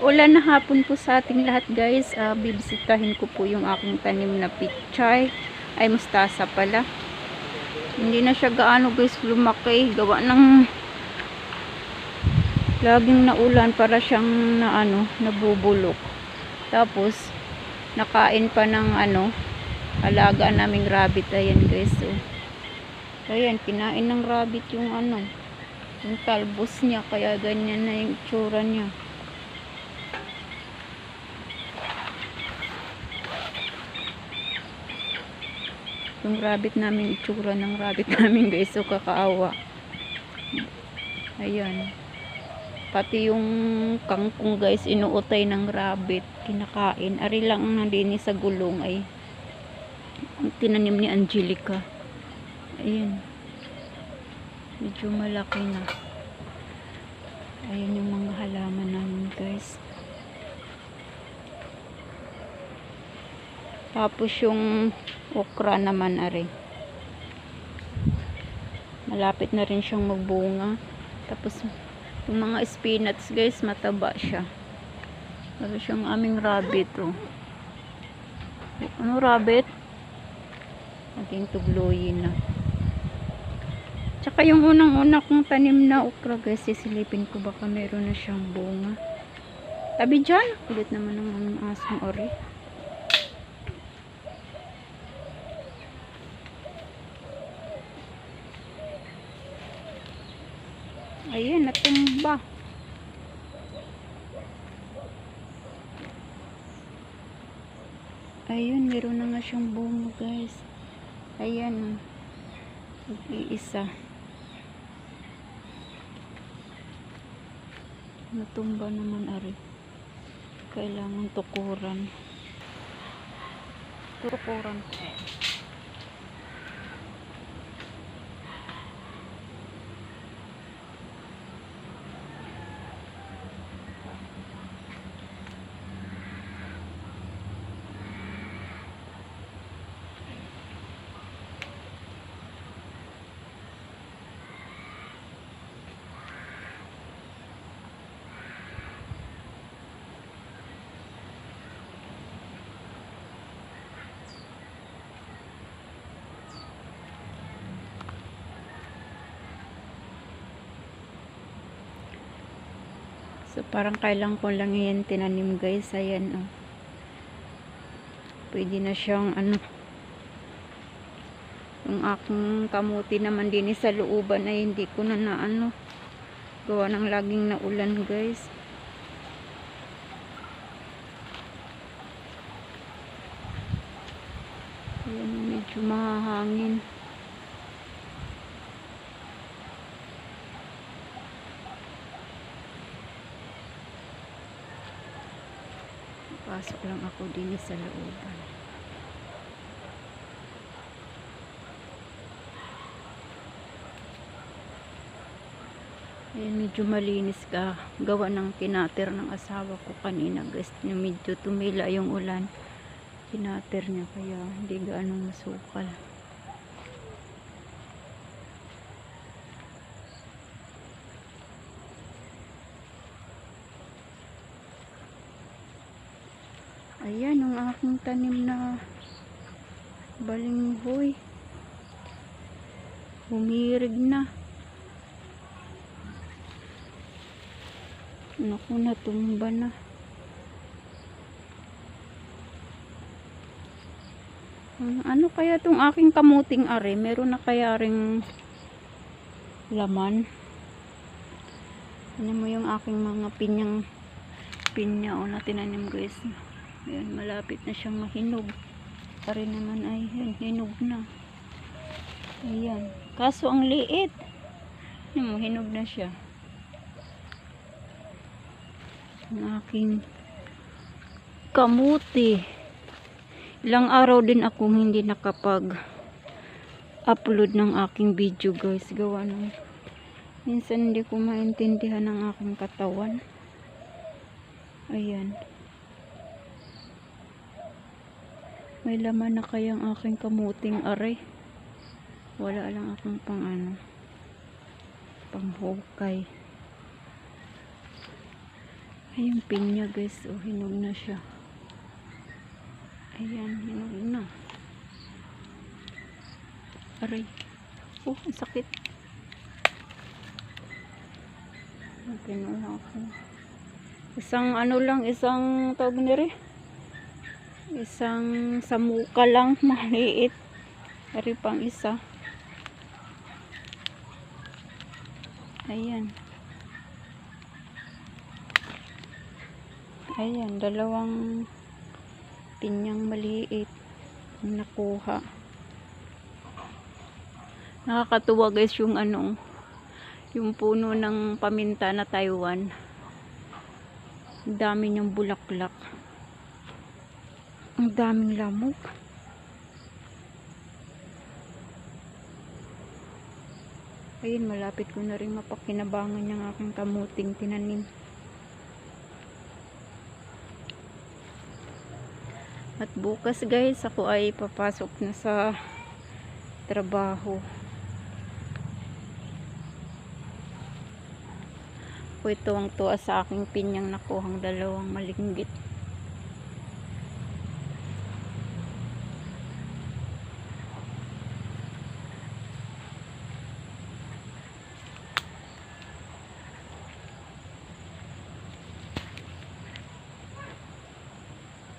Maulan na hapon po sa ating lahat guys. Ah, bibisitahin ko po yung aking tanim na pichay. Ay mustasa pala. Hindi na siya gaano guys lumaki. Gawa ng laging naulan para siyang na ano, nabubulok. Tapos nakain pa ng ano, alaga naming rabbit. Ayan guys. So, ayan, kinain ng rabbit yung ano, yung talbos niya. Kaya ganyan na yung tsura niya. Yung rabbit namin itsura ng rabbit namin guys. So kakaawa. Ayan. Pati yung kangkong guys inuutay ng rabbit. Kinakain. Ari lang ang nandini sa gulong ay. Ang tinanim ni Angelica. Ayan. Medyo malaki na. Ayan yung mga halaman namin guys tapos yung okra naman ari. Malapit na rin siyang magbunga tapos yung mga spinach guys mataba siya. Tapos yung aming rabbit oh. ano rabbit? Naging tugluyin na. Tsaka yung unang una kong tanim na okra guys sisilipin ko baka meron na siyang bunga. Tabi dyan. Kulit naman ng aming asong ori Ayan, natumba. Ayun, meron na nga siyang bunga, guys. Ayan. Nag-iisa. Natumba naman, ari. Kailangan tukuran. Tukuran. So, parang kailang ko lang yan tinanim guys. Ayan, oh. Pwede na siyang, ano, yung aking kamuti naman din sa looban ay hindi ko na na, ano, gawa ng laging naulan guys. Ayan, medyo mahangin. Pasok lang ako din sa looban. Ayan, medyo malinis ka. Gawa ng kinater ng asawa ko kanina guys. Medyo tumila yung ulan. Kinater niya kaya hindi gaano masukal. Ayan, ang aking tanim na balinghoy. Humirig na. Naku, natumba na. Ang- Ano kaya tong aking kamuting are? Meron na kaya ring laman? Ano mo yung aking mga pinyang pinya o na guys. Ayan, malapit na siyang mahinog. Pare naman ay yan, hinog na. Ayan. Kaso ang liit. Ano mo, hinog na siya. Ang aking kamuti. Ilang araw din akong hindi nakapag upload ng aking video guys. Gawa ng minsan hindi ko maintindihan ang aking katawan. Ayan. May laman na kayang aking kamuting aray. Wala lang akong pang ano. Pang hukay. Ay, pinya guys. Oh, hinog na siya. Ayan, hinog na. Aray. Oh, ang sakit. Kinuha ko. Isang ano lang, isang tawag nire. Isang samuka lang, maliit. Ari pang isa. Ayan. Ayan, dalawang pinyang maliit nakuha. Nakakatuwa guys yung ano, yung puno ng paminta na Taiwan. Dami niyang bulaklak. Ang daming lamok. Ayun, malapit ko na rin mapakinabangan yung aking kamuting tinanim. At bukas guys, ako ay papasok na sa trabaho. Ako ito ang tuwa sa aking pinyang nakuhang dalawang malinggit.